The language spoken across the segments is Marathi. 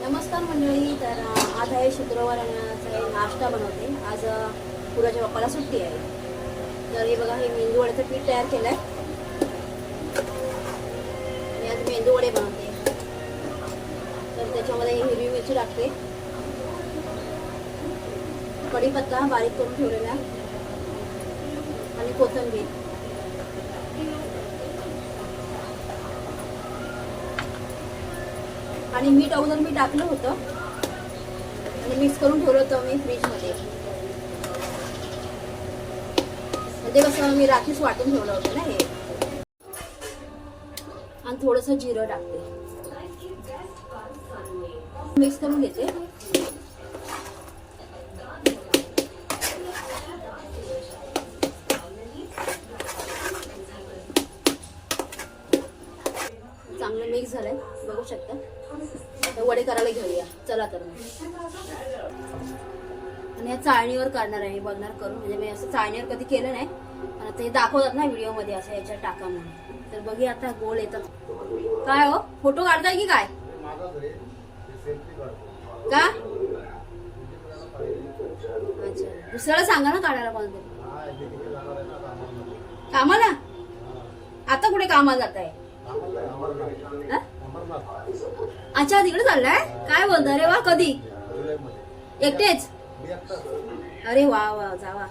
नमस्कार मंडळी तर आज आहे शुक्रवार आणि नाश्ता बनवते. आज पुराच्या बाप्पाला सुट्टी आहे. तर हे बघा हे मेंदू वड्याचं पीठ तयार केलं आहे मी आज मेंदू वडे बनवते. तर त्याच्यामध्ये हिरवी मिरची टाकते. कढीपत्ता बारीक करून ठेवलेला. आणि कोथिंबीर. आणि मीठ अगोदर मी टाकलं होतं. आणि मिक्स करून ठेवलं होतं मी फ्रीजमध्ये. म्हणजे कसं मी रात्रीच वाटून ठेवलं होतं ना हे. आणि थोडंसं जिरं टाकते. मिक्स करून घेते. चांगलं मिक्स झालंय. बघू शकता. वडे करायला घेऊया. चला तर आणि या चाळणीवर काढणार आहे बघणार करून. म्हणजे मी असं चाळणीवर कधी केलं नाही आणि आता हे दाखवतात ना व्हिडिओमध्ये असं याच्या टाका म्हणून. तर बघूया आता गोल येतात. काय हो? फोटो काढताय की काय? का? अच्छा. दुसऱ्याला सांगा ना काढायला कोणतरी कामाला? आता कुठे कामाला जात आहे अच्छा तिकडे चाललाय? काय बोलता? रे वा कधी? एकटेच? अरे वा वा जावा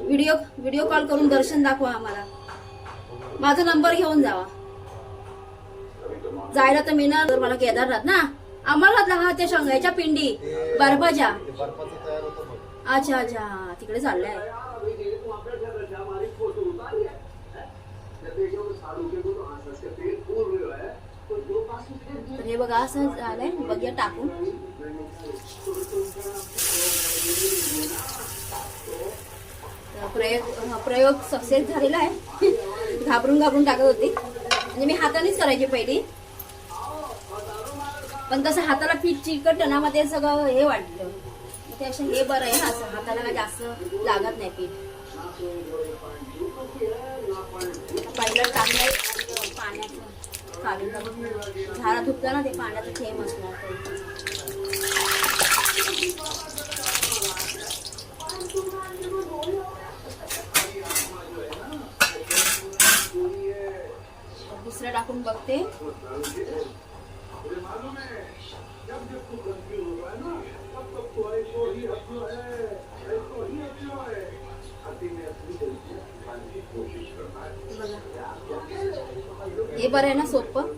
व्हिडिओ व्हिडिओ कॉल करून दर्शन दाखवा आम्हाला. माझा नंबर घेऊन जावा. जायला तर मी ना तर मला केदारनाथ ना? आम्हाला हा त्या शंगाच्या पिंडी बर्फाच्या. अच्छा अच्छा तिकडे चाललाय. बघा असं झालंय. बघूया टाकून. प्रयोग प्रयोग सक्सेस झालेला आहे. घाबरून घाबरून टाकत होती. म्हणजे मी हातानेच करायची पहिली. पण कसं हाताला पीठ चिकट ना मग ते सगळं हे वाटलं. ते असं हे बरं आहे ना असं हाताला काय जास्त लागत नाही पीठ पहिलं टाकलंय झारा काढून झाडा धुतलं ना ते पाण्याचं थेंब असणार. दुसरं टाकून बघते. हे बरं आहे ना सोपं?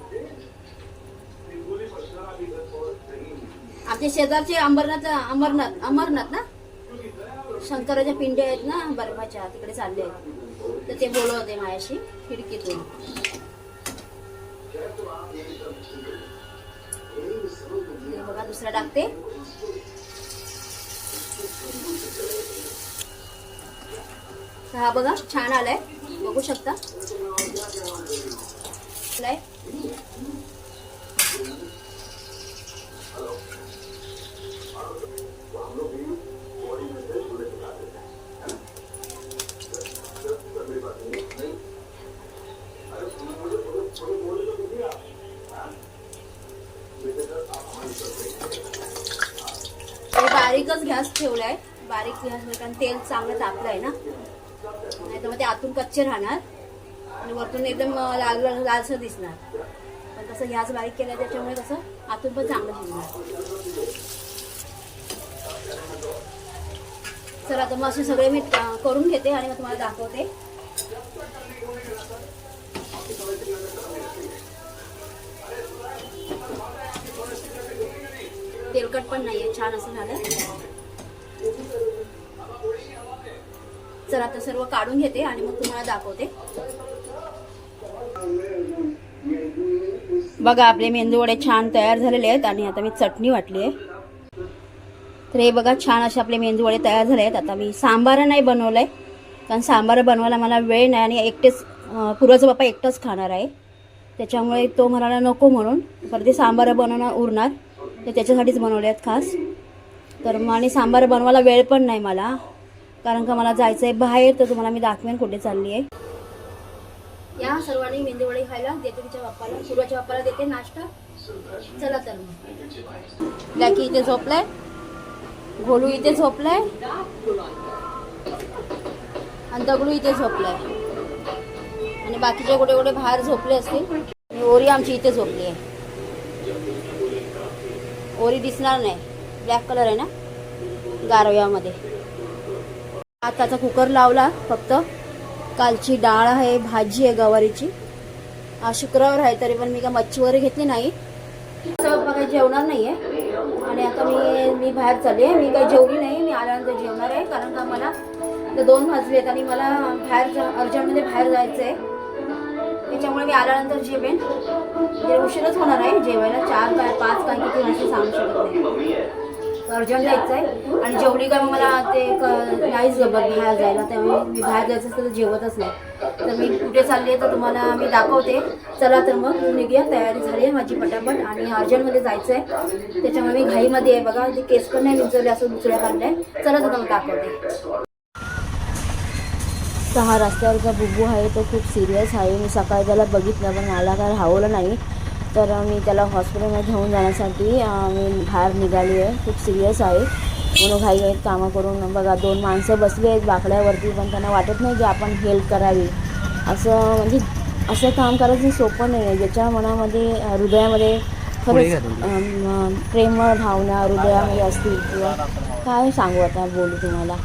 आमच्या शेजारचे अंबरनाथ अमरनाथ अमरनाथ ना? शंकराच्या पिंड्या आहेत ना बर्फाच्या तिकडे चालले आहेत. तर ते बोलत होते माझ्याशी खिडकीतून. बघा दुसरा टाकते. तर हा बघा छान आलाय. बघू शकता. बारीकच गॅस ठेवलाय. बारीक गॅस कारण तेल चांगलं तापलंय आहे ना. नाही तर मग ते आतून कच्चे राहणार आणि वरतून एकदम लाल लाल लालसर दिसणार. पण तसं ह्याच बारीक केलं त्याच्यामुळे कसं आतून पण चांगलं शिजणार तर आता मग असे सगळे मी करून घेते आणि मग तुम्हाला दाखवते. तेलकट पण नाही आहे छान असं झालं. चला आता सर्व काढून घेते आणि मग तुम्हाला दाखवते. बघा आपले मेंदू वडे छान तयार झालेले आहेत आणि आता मी चटणी वाटली आहे. तर हे बघा छान असे आपले मेंदू वडे तयार झाले आहेत. आता मी सांबार नाही बनवलंय कारण सांबार बनवायला मला वेळ नाही आणि एकटेच अं, पुराचा बाप्पा एकटाच खाणार आहे. त्याच्यामुळे तो म्हणाला नको म्हणून. परत ते सांबार बनवणार उरणार. तर त्याच्यासाठीच बनवले आहेत खास. तर मग आणि सांबार बनवायला वेळ पण नाही मला. कारण का मला जायचं आहे बाहेर तर तुम्हाला मी दाखवेन कुठे चालली आहे. या सर्वांनी मेंदूवडी खायला देते तिच्या बाप्पाला. सुरुवाच्या बाप्पाला देते नाश्ता. चला तर मग. ब्लॅकी इथे झोपलाय. गोलू इथे झोपलाय. आणि दगडू इथे झोपलाय. आणि बाकीचे कुठे कुठे बाहेर झोपले असतील. आणि ओरी आमची इथे झोपली आहे. ओरी दिसणार नाही. ब्लॅक कलर आहे ना? गारव्यामध्ये. आताचा कुकर लावला फक्त. कालची डाळ आहे भाजी आहे गवारीची. हा शुक्रवार आहे तरी पण मी काय मच्छी वगैरे घेतली नाही. असं काही जेवणार नाही आहे आणि आता मी मी बाहेर चालली आहे. मी काही जेवली नाही. मी आल्यानंतर जेवणार आहे. कारण का मला तर दोन वाजले आहेत आणि मला बाहेर जा अर्जंटमध्ये बाहेर जायचं आहे त्याच्यामुळे मी आल्यानंतर जेवेन. म्हणजे उशीरच होणार आहे. जेवायला चार काय पाच काय किती वाजता सांगू शकत नाही. अर्जंट जायचं आहे आणि जेवली काय मग मला ते नाहीच जमत बाहेर जायला त्यामुळे मी बाहेर जायचं असतं तर जेवतच नाही. तर मी कुठे चालली तर तुम्हाला मी दाखवते. चला तर मग निघूया तयारी झाली आहे माझी पटापट. आणि अर्जंटमध्ये जायचं आहे त्याच्यामुळे मी घाईमध्ये आहे बघा. ते केस पण नाही विचारले असं दुसऱ्या काढल्या चला तुम्हाला दाखवते. दाखवते सहा रस्त्यावरचा बुबू आहे तो खूप सिरियस आहे. मी सकाळी त्याला बघितलं पण मला काय राहवलं नाही. तर मी त्याला हॉस्पिटलमध्ये घेऊन जाण्यासाठी मी बाहेर निघाली आहे. खूप सिरियस आहे. म्हणून घाई घाईत कामं करून बघा दोन माणसं बसली आहेत बाकड्यावरती पण त्यांना वाटत नाही की आपण हेल्प करावी. असं म्हणजे असं काम करायचं सोपं नाही आहे. ज्याच्या मनामध्ये हृदयामध्ये खरंच प्रेमळ भावना हृदयामध्ये असतील किंवा काय सांगू आता बोलू तुम्हाला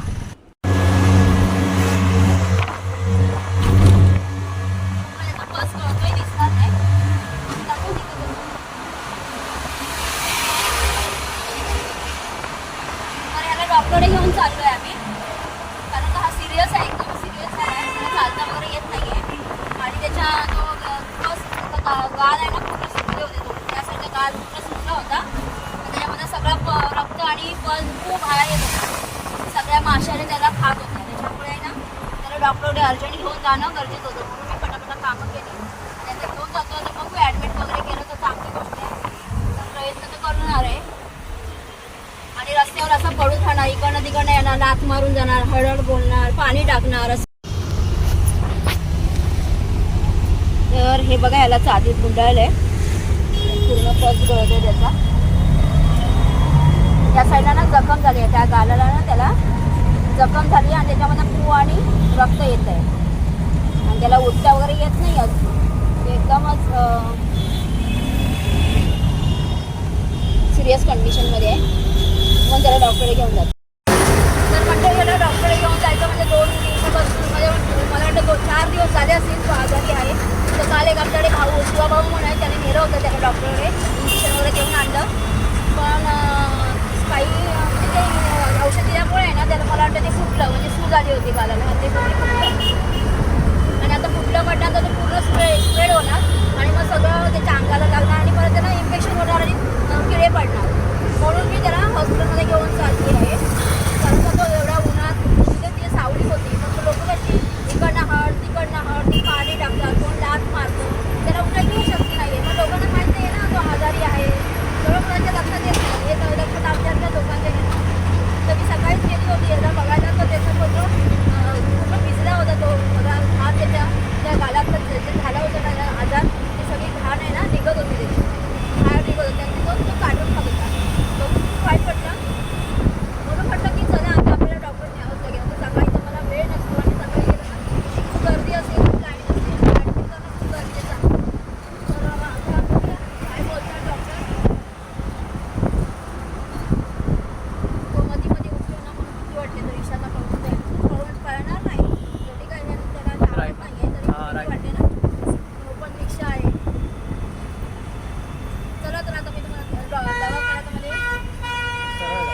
डॉक्टरकडे घेऊन चाललोय आम्ही कारण का हा सिरियस आहे एकदम सिरियस आहे त्याला चालता वगैरे येत नाहीये आणि त्याच्या जो फर्स्ट गाल आहे ना पूर्ण सुटले होते तो. त्या गाल पूर्ण सुटला होता. त्याच्यामध्ये सगळं रक्त आणि पण खूप बाहेर येत होता. सगळ्या माशाने त्याला खात होत्या त्याच्यामुळे आहे ना त्याला डॉक्टरकडे अर्जंट घेऊन जाणं गरजेचं होतं. म्हणून मी पटापट कामं केली. आणि घेऊन जातो तर मग ॲडमिट वगैरे केलं तर चांगली गोष्ट आहे. तर प्रयत्न तर करणार आहे. आणि रस्त्यावर असं पडून राहणार इकडनं तिकडनं येणार लात मारून जाणार हळहळ बोलणार पाणी टाकणार तर हे बघा याला चादीत आहे पूर्ण पस गळतोय त्याचा. त्या साईडला ना जखम झाली आहे. त्या गालाला ना त्याला जखम झाली आणि त्याच्यामध्ये पू आणि रक्त येत आहे आणि त्याला उठता वगैरे येत नाही अजून. एकदमच सिरियस कंडिशनमध्ये आहे. मग त्याला डॉक्टरकडे घेऊन जातो. तर म्हणतो त्याला डॉक्टरकडे घेऊन जायचं म्हणजे दोन दिवसापासून. म्हणजे मला वाटतं दोन चार दिवस झाले असतील तो आजारी आहे. तर काल एक आमच्याकडे भाऊ शिवा भाऊ म्हणून आहे त्याने नेलं होतं त्याला डॉक्टरकडे इंजेक्शन वगैरे घेऊन आणलं. पण काही म्हणजे औषध दिल्यामुळे आहे ना त्याला मला वाटतं ते फुटलं म्हणजे सूज आली होती गालाला ते फुटलं आणि आता फुटलं म्हटल्यानंतर ते पूर्ण स्प्रेड स्प्रेड होणार आणि मग सगळं त्याच्या अंगाला लागणार आणि परत त्याला इन्फेक्शन होणार आणि किडे पडणार. म्हणून मी त्याला हॉस्पिटलमध्ये घेऊन चालली आहे कारण का तो एवढ्या उन्हात तिथे ती सावली होती मग लोक कशी इकडनं हळ तिकडनं हळ ती पाणी टाकतात कोण लात मारतं त्याला उठायची पण शक्ती नाही आहे मग लोकांना माहीत नाही आहे ना तो आजारी आहे तेवढं मुलांच्या लक्षात येत नाही हे तर लक्षात आमच्यातल्या लोकांच्या येत नाही. तर मी सकाळीच गेली होती एकदा बघायला तर त्याचं पूर्ण अं, पूर्ण भिजला होता तो बघा हात त्याच्या त्या गालातलं जे जे झाला होता त्याला आजार ती सगळी घाण आहे ना निघत होती त्याची बाहेर निघत होती आणि तो तो काढून खात होता तो खूप वाईट पडला म्हणून म्हटलं की चला आता आपल्याला डॉक्टर न्यावंच लागेल आता सकाळी तर मला वेळ नसतो आणि सकाळी गेलं ना खूप गर्दी असेल खूप लाईन असेल ॲडमिट करणं खूप गरजेचं आहे तर आता बघूया काय बोलतात डॉक्टर तो मध्ये मध्ये उठलो ना म्हणून भीती वाटते तर रिक्षाला पळून जाईल पळून पळणार नाही एवढी काही नाही त्याला धावत नाही आहे तरी हा, भीती right. वाटते ना ओपन रिक्षा आहे चला तर आता मी तुम्हाला द- दवाखान्यामध्ये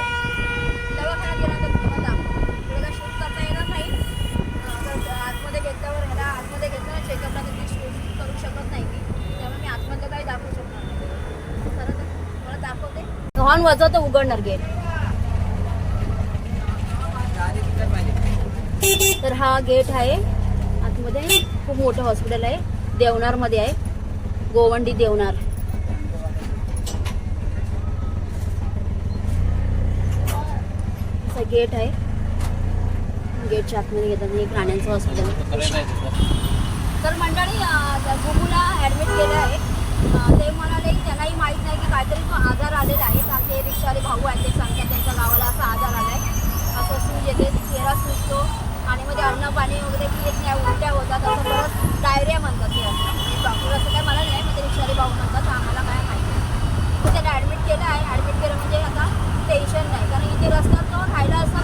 दवाखान्यात गेल्यानंतर तुम्हाला दाखवतो पुढे काय शूट करता येणार नाही अं, तर आतमध्ये घेतल्यावर ह्याला आतमध्ये घेतलं चेकअपला कधी शूट करू शकत नाही मी त्यामुळे मी आतमधलं काही दाखवू शकणार नाही चला तर मला दाखवते हॉर्न वाजवत उघडणार गेट तर हा गेट आहे. आतमध्ये खूप मोठं हॉस्पिटल आहे. देवनारमध्ये आहे. गोवंडी देवनार. असं गेट आहे. गेटच्या आतमध्ये घेतात एक प्राण्यांचं हॉस्पिटल तर मंडळी अं, ॲडमिट केलं आहे. ते म्हणाले की त्यांनाही माहीत नाही की काहीतरी तो आजार आलेला आहे. तर ते रिक्षावाले भाऊ आहेत ते सांगतात त्यांच्या गावाला असा आजार आला आहे असं सूज म्हणजे येते चेहरा सुजतो आणि मध्ये अन्न पाणी वगैरे येत नाही उलट्या होतात. असं परत डायरिया म्हणतात ते असं म्हणजे डॉक्टर असं काय मला नाही म्हणजे रिक्षावाले भाऊ म्हणतात आम्हाला काय माहिती नाही. त्यांना ॲडमिट केलं आहे. ॲडमिट केलं म्हणजे आता टेन्शन नाही. कारण इथे रस्त्यात तो राहिला असतात